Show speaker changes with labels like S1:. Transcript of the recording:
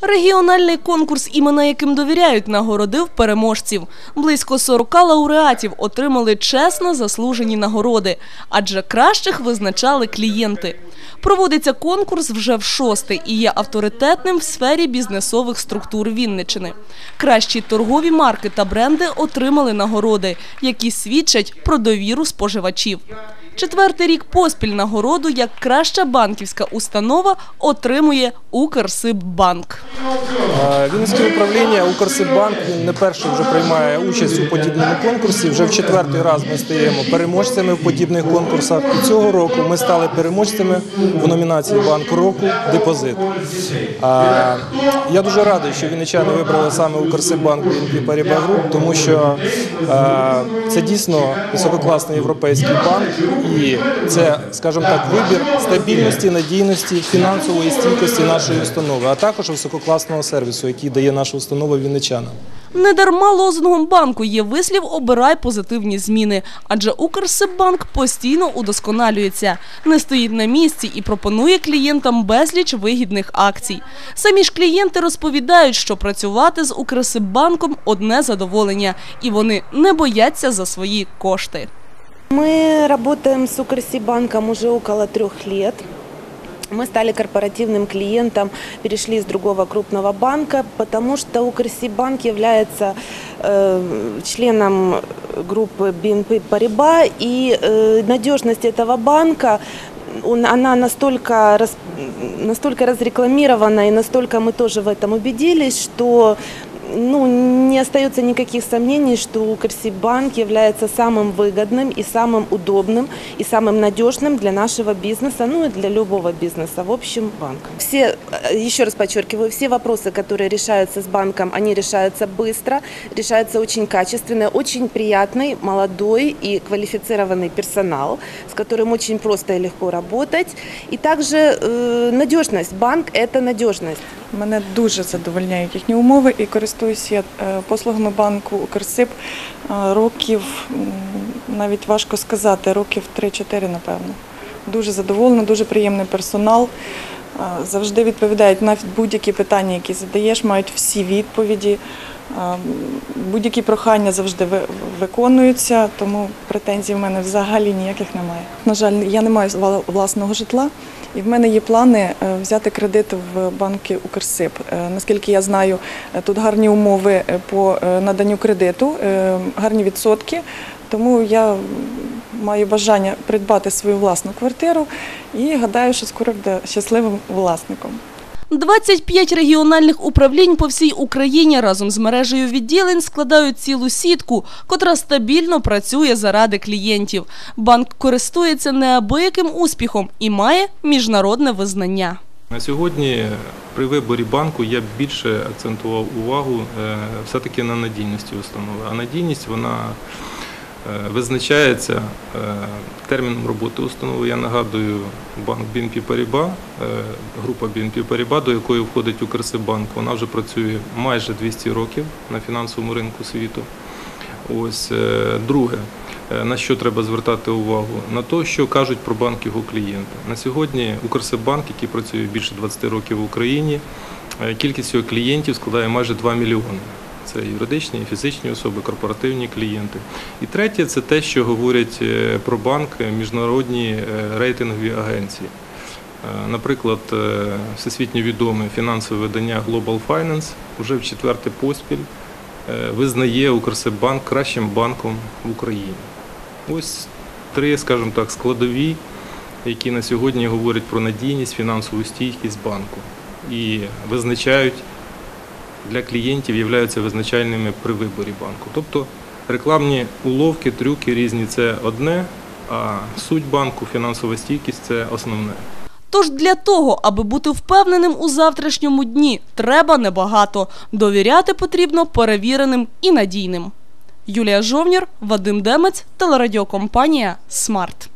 S1: Регіональний конкурс, імена яким довіряють, нагородив переможців. Близько 40 лауреатів отримали чесно заслужені нагороди, адже кращих визначали клієнти. Проводиться конкурс вже в шосте і є авторитетним в сфері бізнесових структур Вінничини. Кращі торгові марки та бренди отримали нагороди, які свідчать про довіру споживачів. Четвертий рік поспіль нагороду як краща банківська установа отримує Укрсиббанк.
S2: Вінницьке управління Укрсиббанк не перше вже приймає участь у подібному конкурсі. Вже в четвертий раз ми стаємо переможцями в подібних конкурсах. І цього року ми стали переможцями в номінації Банк року депозит. Я дуже радий, що вінничани вибрали саме Укрсиббанк BNP Paribas Group, тому що це дійсно висококласний європейський банк, і це, скажімо так, вибір стабільності, надійності, фінансової стійкості нашої установи, а також висококласного сервісу, який дає наша установа вінничанам.
S1: Недарма лозунгом банку є вислів «Обирай позитивні зміни», адже Укрсиббанк постійно удосконалюється, не стоїть на місці і пропонує клієнтам безліч вигідних акцій. Самі ж клієнти розповідають, що працювати з Укрсиббанком – одне задоволення, і вони не бояться за свої кошти.
S3: Мы работаем с Укрсибанком уже около трех лет. Мы стали корпоративным клиентом, перешли из другого крупного банка, потому что Укрсибанк является э, членом группы BNP Paribas, и э, надежность этого банка он- она настолько, рас- настолько разрекламирована, и настолько мы тоже в этом убедились, что ну, не остается никаких сомнений, что Укрсибанк является самым выгодным и самым удобным и самым надежным для нашего бизнеса, ну и для любого бизнеса, в общем, банком. Все, э, еще раз подчеркиваю, все вопросы, которые решаются с банком, они решаются быстро, решаются очень качественно, очень приятный, молодой и квалифицированный персонал, с которым очень просто и легко работать. И также э, надежность. Банк – это надежность.
S4: Мене дуже задовольняють їхні умови і користуюся е, послугами банку Укрсиб е, років, навіть важко сказати, років 3-4, напевно. Дуже задоволена, дуже приємний персонал. Е, Завжди відповідають на будь-які питання, які задаєш, мають всі відповіді. Будь-які прохання завжди ви- виконуються, тому претензій в мене взагалі ніяких немає. На жаль, я не маю вла- власного житла, і в мене є плани е, взяти кредит в банки Укрсиб. Е, Наскільки я знаю, е, тут гарні умови по наданню кредиту, гарні відсотки. Тому я маю бажання придбати свою власну квартиру і гадаю, що скоро буде щасливим власником.
S1: 25 регіональних управлінь по всій Україні разом з мережею відділень складають цілу сітку, котра стабільно працює заради клієнтів. Банк користується неабияким успіхом і має міжнародне визнання.
S5: На сьогодні при виборі банку я більше акцентував увагу е, все-таки на надійності установи. А надійність вона визначається е, терміном роботи установи. Я нагадую, банк BNP Paribas, е, група BNP Paribas, до якої входить Укрсибанк, вона вже працює майже 200 років на фінансовому ринку світу. Ось е, друге. Е, На що треба звертати увагу? На те, що кажуть про банк його клієнти. На сьогодні Укрсиббанк, який працює більше 20 років в Україні, е, кількість його клієнтів складає майже 2 мільйони. Це юридичні, і фізичні особи, корпоративні клієнти. І третє це те, що говорять е, про банк е, міжнародні е, рейтингові агенції. Наприклад, всесвітньо відоме фінансове видання Global Finance вже в четверте поспіль визнає Укрсиббанк кращим банком в Україні. Ось три, скажімо так, складові, які на сьогодні говорять про надійність, фінансову стійкість банку і визначають для клієнтів, являються визначальними при виборі банку. Тобто рекламні уловки, трюки різні це одне, а суть банку, фінансова стійкість це основне.
S1: Тож для того, аби бути впевненим у завтрашньому дні, треба небагато. Довіряти потрібно перевіреним і надійним. Юлія Жовнір, Вадим Демець, телерадіокомпанія «Смарт».